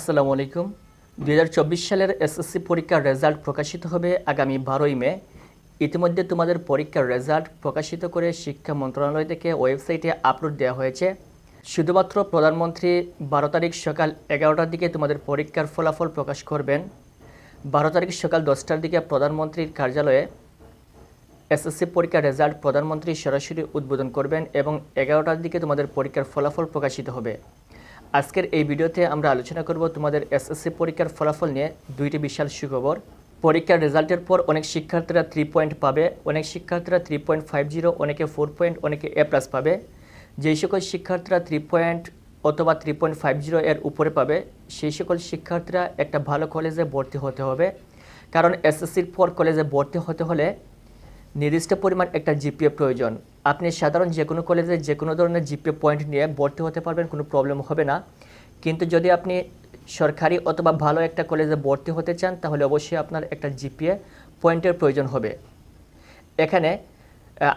আসসালামু আলাইকুম। দু হাজার চব্বিশ সালের এসএসসি পরীক্ষার রেজাল্ট প্রকাশিত হবে আগামী বারোই মে। ইতিমধ্যে তোমাদের পরীক্ষার রেজাল্ট প্রকাশিত করে শিক্ষা মন্ত্রণালয় থেকে ওয়েবসাইটে আপলোড দেওয়া হয়েছে। শুধুমাত্র প্রধানমন্ত্রী বারো তারিখ সকাল এগারোটার দিকে তোমাদের পরীক্ষার ফলাফল প্রকাশ করবেন। বারো তারিখ সকাল দশটার দিকে প্রধানমন্ত্রীর কার্যালয়ে এসএসসি পরীক্ষার রেজাল্ট প্রধানমন্ত্রী সরাসরি উদ্বোধন করবেন এবং এগারোটার দিকে তোমাদের পরীক্ষার ফলাফল প্রকাশিত হবে। আজকের এই ভিডিওতে আমরা আলোচনা করব তোমাদের এসএসসি পরীক্ষার ফলাফল নিয়ে দুইটি বিশাল সুখবর। পরীক্ষার রেজাল্টের পর অনেক শিক্ষার্থীরা থ্রি পয়েন্ট পাবে, অনেক শিক্ষার্থীরা থ্রি পয়েন্ট ফাইভ জিরো অনেকে ফোর পয়েন্ট অনেকে এ প্লাস পাবে। যেই সকল শিক্ষার্থীরা থ্রি পয়েন্ট অথবা থ্রি পয়েন্ট ফাইভ জিরো এর উপরে পাবে, সেই সকল শিক্ষার্থীরা একটা ভালো কলেজে ভর্তি হতে হবে। কারণ এসএসসির পর কলেজে ভর্তি হতে হলে নির্দিষ্ট পরিমাণ একটা জিপিএ প্রয়োজন। আপনি সাধারণ যে কোনো কলেজে যে কোনো ধরনের জিপিএ পয়েন্ট নিয়ে ভর্তি হতে পারবেন, কোনো প্রবলেম হবে না। কিন্তু যদি আপনি সরকারি অথবা ভালো একটা কলেজে ভর্তি হতে চান, তাহলে অবশ্যই আপনার একটা জিপিএ পয়েন্টের প্রয়োজন হবে। এখানে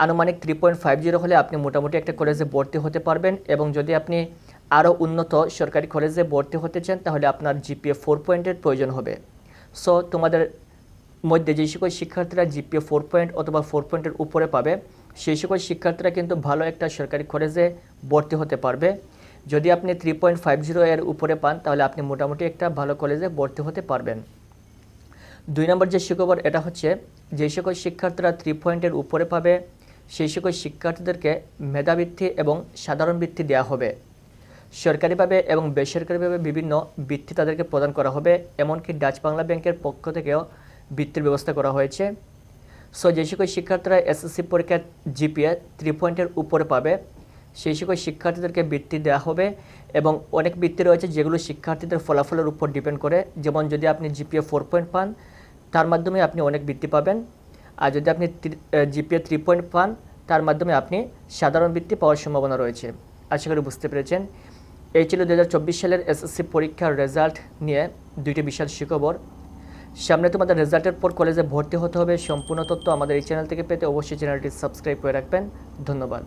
আনুমানিক থ্রি পয়েন্ট ফাইভ জিরো হলে আপনি মোটামুটি একটা কলেজে ভর্তি হতে পারবেন এবং যদি আপনি আরও উন্নত সরকারি কলেজে ভর্তি হতে চান, তাহলে আপনার জিপিএ ফোর পয়েন্টের প্রয়োজন হবে। সো তোমাদের মধ্যে যে সকল শিক্ষার্থীরা জিপিএ ফোর পয়েন্ট অথবা ফোর পয়েন্টের উপরে পাবে সেই সকল শিক্ষার্থীরা কিন্তু ভালো একটা সরকারি কলেজে ভর্তি হতে পারবে। যদি আপনি থ্রি পয়েন্ট ফাইভ জিরো এর উপরে পান, তাহলে আপনি মোটামুটি একটা ভালো কলেজে ভর্তি হতে পারবেন। দুই নম্বর যে সুখবর, এটা হচ্ছে যে সকল শিক্ষার্থীরা থ্রি পয়েন্টের উপরে পাবে, সেই সকল শিক্ষার্থীদেরকে মেধাবৃত্তি এবং সাধারণ বৃত্তি দেওয়া হবে। সরকারিভাবে এবং বেসরকারিভাবে বিভিন্ন বৃত্তি তাদেরকে প্রদান করা হবে, এমনকি ডাচ বাংলা ব্যাংকের পক্ষ থেকেও বৃত্তির ব্যবস্থা করা হয়েছে। সো যে সকল শিক্ষার্থীরা এসএসসি পরীক্ষার জিপিএ থ্রি পয়েন্টের উপরে পাবে, সেই সকল শিক্ষার্থীদেরকে বৃত্তি দেওয়া হবে এবং অনেক বৃত্তি রয়েছে যেগুলো শিক্ষার্থীদের ফলাফলের উপর ডিপেন্ড করে। যেমন যদি আপনি জিপিএ ফোর পয়েন্ট পান, তার মাধ্যমে আপনি অনেক বৃত্তি পাবেন। আর যদি আপনি জিপিএ থ্রি পয়েন্ট পান, তার মাধ্যমে আপনি সাধারণ বৃত্তি পাওয়ার সম্ভাবনা রয়েছে। আশা করি বুঝতে পেরেছেন। এই ছিল দু হাজার চব্বিশ সালের এসএসসি পরীক্ষার রেজাল্ট নিয়ে দুইটি বিশাল সুখবর সামনে তোমাদের রেজাল্টের পর কলেজে ভর্তি হতে হবে। সম্পূর্ণ তথ্য আমাদের এই চ্যানেল থেকে পেতে অবশ্যই চ্যানেলটি সাবস্ক্রাইব করে রাখবেন। ধন্যবাদ।